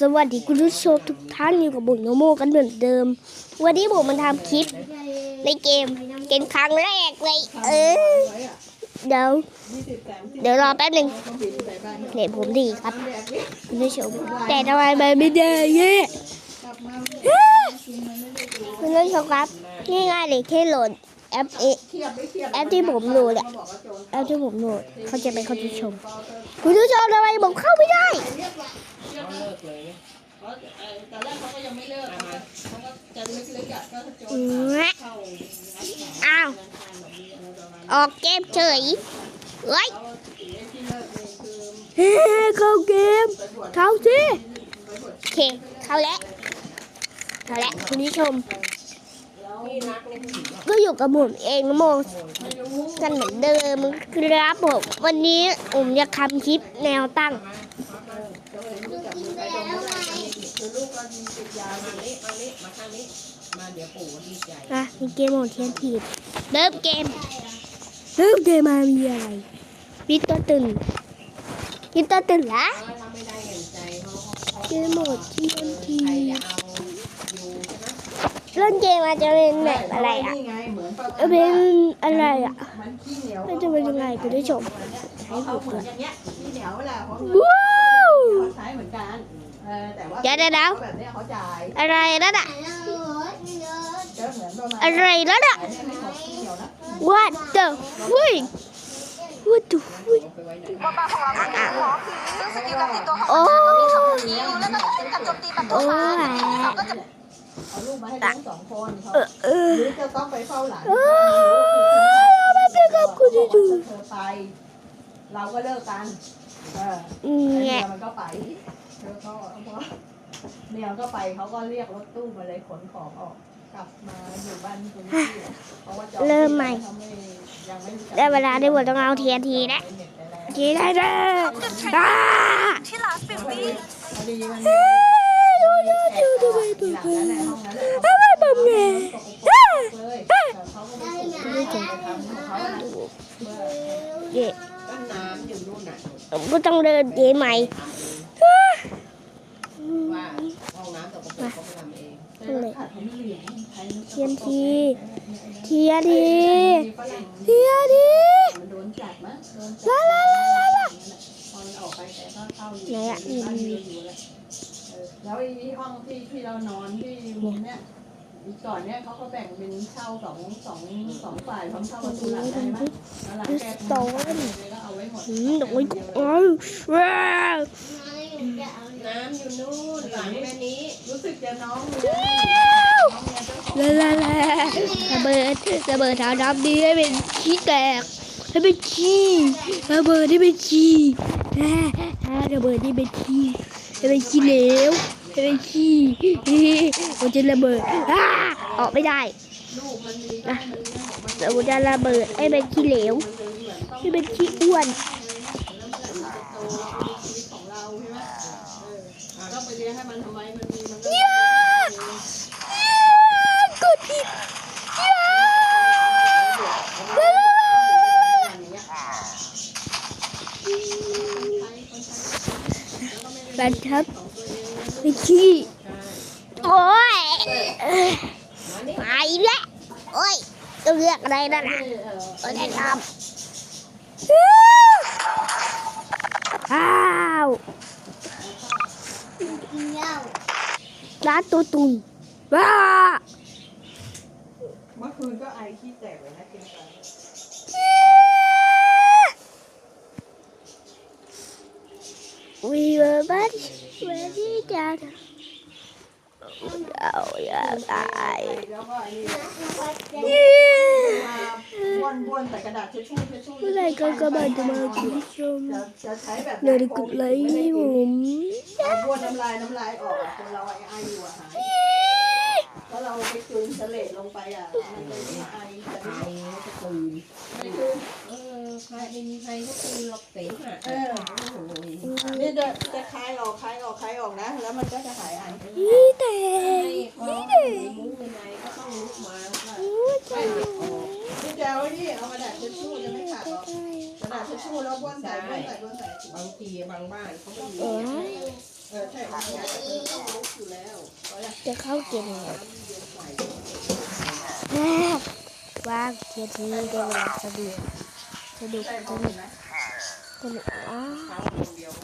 สวัสดีคุณผู้ชมทุกท่านอยู่กับบุญโนโมกันเหมือนเดิม วันนี้ผมมาทำคลิปในเกมเกมครั้งแรกเลยเออเดี๋ยวเดี๋ยวรอแป๊บหนึ่งเน็ตผมดีครับคุณผู้ชมแต่ทำไมมันไม่ได้เย่คุณผู้ชมครับง่ายๆเลยแค่โหลดแอปเอแอปที่ผมโหลดอะแอปที่ผมโหลดเขาจะเป็นคนผู้ชม คุณผู้ชมทำไมผมเข้าไม่ได้ ตอนแรกเขาก็ยังไม่เลิกเขาก็เขาก็จะลึกๆอะก็โจนแหม่เข้าอ้าวออกเกมเฉยเฮ้ยที่เลิกเลยคือเฮ้เข้าเกมเข้าสิโอเค เข้าแล้ว เข้าแล้วคุณผู้ชมพี่นักเนี่ยผู้หญิงก็อยู่กับผมเองนะโมกันเหมือนเดิมครับผม วันนี้ผมจะทำคลิปแนวตั้งคือลู กก็ติดยามานี้มานี้มาทางนี้มาเดี๋ยวปู่ดีใจอะมีเกมโหมดเทียนทีบเริ่มเกม เริ่มเกมมามีอะไรวิตตัวตึงวิตตัวตึงละถ้าไม่ได้เงินใจเขาเขาเกมโหมดเทียนทีใครบจะเอาอยู่ใช่ไหมเล่นเกมมาจะเป็นแบบอะไรอะนี่ไงเหมือนประเออเป็นอะไรอะมันขี้เหนียวมันจะเป็นยังไงคุณผู้ชมเขาเอาเหมือนอย่างเงี้ยขี้เหนียวเวลาเขาว้าว เขาใช้เหมือนกันเออแต่ว่าเดี๋ยวเดี๋ยวเดี๋ยวแบบเนี้ยเขาจ่ายอะไรนั่นอะจะเหมือนประมาณอะไรนั่นอะอันนี้ไม่ของขี้เหนียวนะ What the freak What the freak โอ้โอ้ยเอาลูกมาให้ทั้งสองคนเขาเออเออหรือจะต้องไปเฝ้าหลานเออไม่เป็นครับคุณเขาดูบอกว่าถ้าเธอไปเราก็เลิกกันเออเนี่เมียยมันก็ไป เธอก็เพราะเมียก็ไปเขาก็เรียกรถตู้มาเลยขนของออกกลับมาอยู่บ้านคุณพี่เพราะว่าจองเริ่มใหม่เขาไม่ยังไม่รู้จักได้เวลาได้หมดต้องเอาเทียนทีนะทีได้เด้ออ้าพอดีมันดูดูดูดูไปดูหลังไปนั้นในห้องนั้นทำไมผมไงเลยแต่เขาก็ไม่ถูกทำของเขาอะเย่ก็น้ำอยู่นู่นน่ะผมก็ต้องเดินเกมใหม่ ว่าห้องน้ำตกกระปุกเขาไปทำเอง เทียนที เทียนที เทียนทีมันโดนจัดมั้งโดนลาลาลาลาลาพอมันออกไปแต่ก็เข้าอยู่ไหนอะบ้านอยู่อยู่เลยเออแล้วไอ้ห้องที่ที่เรานอนที่มุมเนี้ยอีกก่อนเนี้ยเขาก็แบ่งเป็นเช่าสองสองสองฝ่ายพร้อมเช่าประตูหลังได้ไหมแล้วหลังแกก็เอาไว้หมดอืมดอกไม้กุเอ้ยว้าว น้ำอยู่นู่นหลังแม่นี้ รู้สึกจะน้องเมียน้องเมียเจ้าของลาลาลาระเบิดระเบิดทางน้ำดีให้เป็นขี้แตกให้เป็นขี้ระเบิดให้เป็นขี้อ่าอ่าระเบิดให้เป็นขี้ให้เป็นขี้เหลวให้เป็นขี้เฮ้มันจะระเบิดอออกไม่ได้ลูกมันมีนะเดี๋ยวจะระเบิดให้เป็นขี้เหลวให้เป็นขี้อ้วน เราใช่ไหมเออต้องไปเลี้ยงให้มันทำไมมันมีมันก็ย่ากดผิดย่าลลาลาบันทับไปขี้โอ้ยไปแล้วโอ้ยต้องเลือกอะไรนั่นน่ะโอ้ยได้ครับอ้าว ร้านตัวตุนว้าเมื่อคืนก็ไอขี้แตกเลยนะกินไป We were ready, ready, Dad. เอา อย่าตายแล้วก็ไอ้นี่เย้บ้วนบ้นแต่กระดาษทิชชู่ทิชชู่เมื่อไหร่ก็กระบาดจะมาคุณผู้ชมจะจะใช้แบบอย่าได้กดไลค์ให้ผมเอาบ้วนน้ำลายน้ำลายออกจนเราไอไออยู่อะหายเพราเราไปกลืนเสลดลงไปอะมันเลยไม่ไอแต่ไอจะกลืนไม่กลืนเออใครไม่มีใครก็คือหลอกเสมหะเออ นี้จะจะคลายออกคลายออกคลายออกนะ แล้วมันก็จะหายอันนี่แต่นี่แต่มุ้งเป็นก็ต้องลุกมาค่ะนี่จะเอาที่เอากระดาษทิชชู่จะไม่ขาดหรอกกระดาษทิชชู่แล้วบ้วนใส่บ้วนใส่บ้วนใส่บางทีบางบ้านเขาไม่มีเออใช่บางบ้านต้องลุกอยู่แวจะเข้าเกมแล้วว่าเกียรติไเวลาสะดวกสะดวกสนุกสนุกอ้า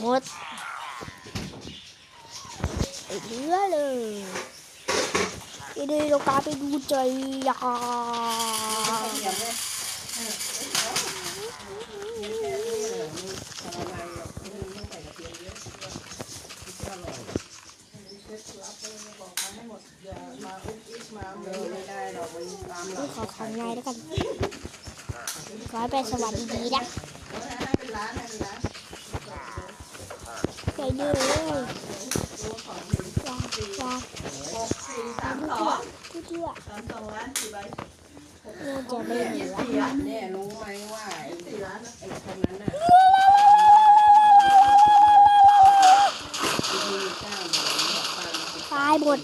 หมดเรือเลยอีเดีเรากาไปดูใจยาขอของนายแล้วกันขอไปสวัสดีนะ ใจเยอะเลยจ้าจ้าที่เที่ยวน่าจะไม่เหลือเนี่ยรู้ไหมว่าไอ้านไอ้คนนั้นน่ะตายหมด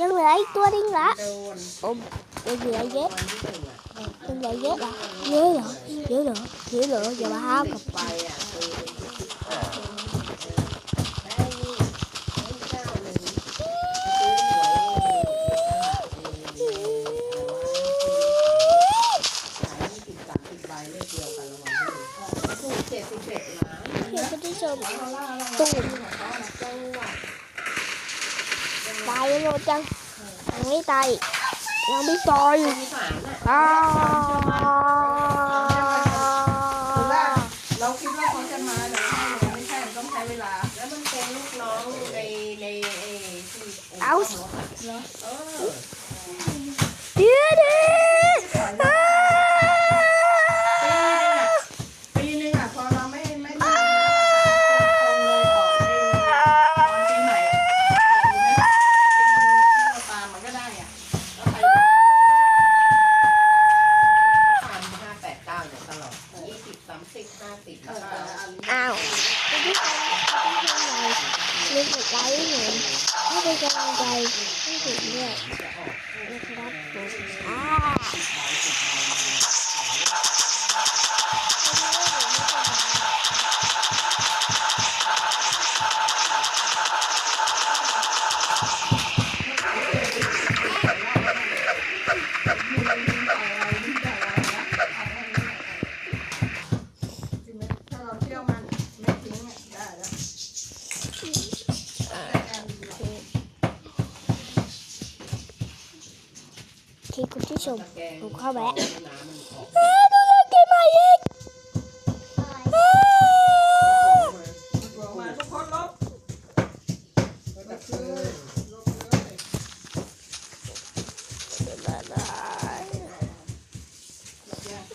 ยังเหลืออีกตัวนึงละโอ้ยังเหลือเยอะยังเหลือเยอะอะเยอะเหรอเยอะเหรอเยอะเหรออย่ามาห้ามกับไปอะ ตายอีกยังไม่ตายอ้าว khi cô chú sùng một kho bẻ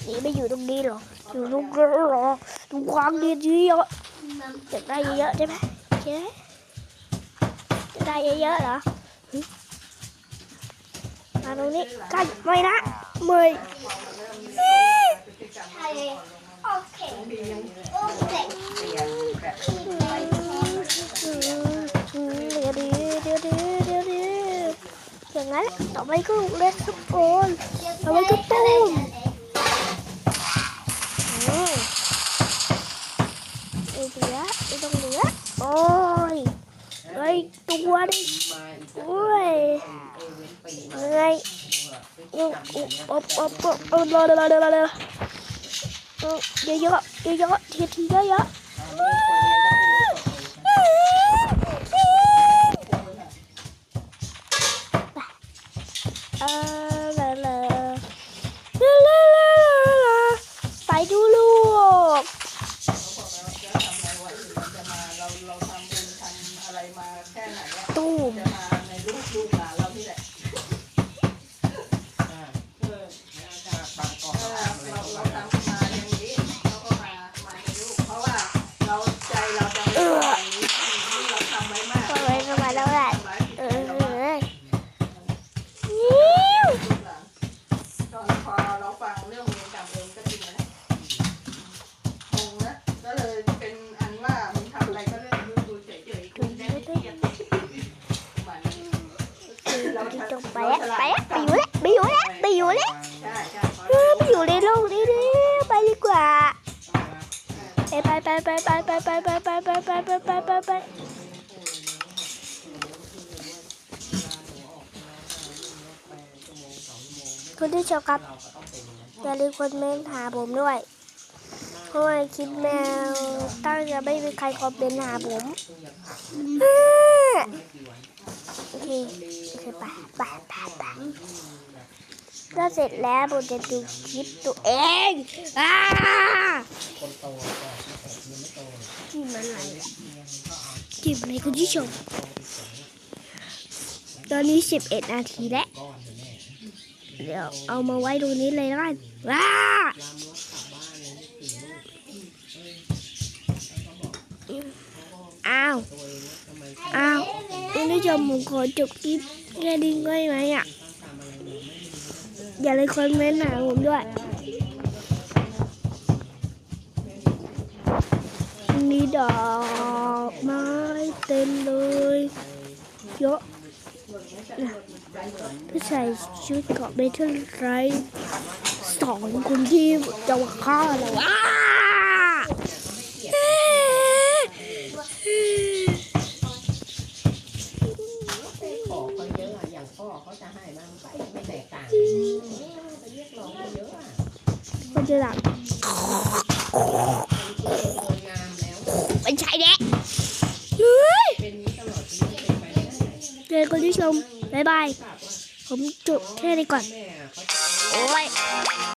Chị bây giờ đông đi rồi. Chị đông đi rồi. Đông quăng đi chứ Chật tay dây dơ chứ bác Chứ Chật tay dây dơ rồi มาตรงนี้กันไม่นะเมยโอเคโอเคอย่างนั้นต่อไปก็เล่นทุกคนต่อไปก็ตุ้มเหลือไม่ต้องเหลือโอ้ยเลยตัวดิโอ้ย ไงอุบอุบอุบอุบอุบเยอะเยอะเยอะเยอะทีเยอะเยอะ ไปไปไปไปไปไปไปไปไปไปไปไปคุณที่ชมครับอย่าลืมคอมเมนต์หาผมด้วยเพราะว่าคลิปแมวตั้งจะไม่มีใครคอมเมนต์หาผมโอเคโอเคไปไปไปไปถ้าเสร็จแล้วผมจะดูคลิปตัวเองอ่า อะไรคลิปในคุณผู้ชม ตอนนี้11นาทีแล้ว เดี๋ยวเอามาไว้ตรงนี้เลยละกันว้าอ้าว อ้าวคุณผู้ชมผมขอจบคลิปแค่ดิ้งไว้ไหมอะ อย่าเลยมคอมเมนต์หาผมด้วย มีดอกไม้เต็มเลยเยอะนะผู้ชายชุดเกาะเบเทอร์ไรท์สองคนที่จะว่าฆ่าเราว้าขอเขาเยอะอะอย่างพ่อเขาจะให้บ้า ผมจบแค่นี้ก่อน โอ้ย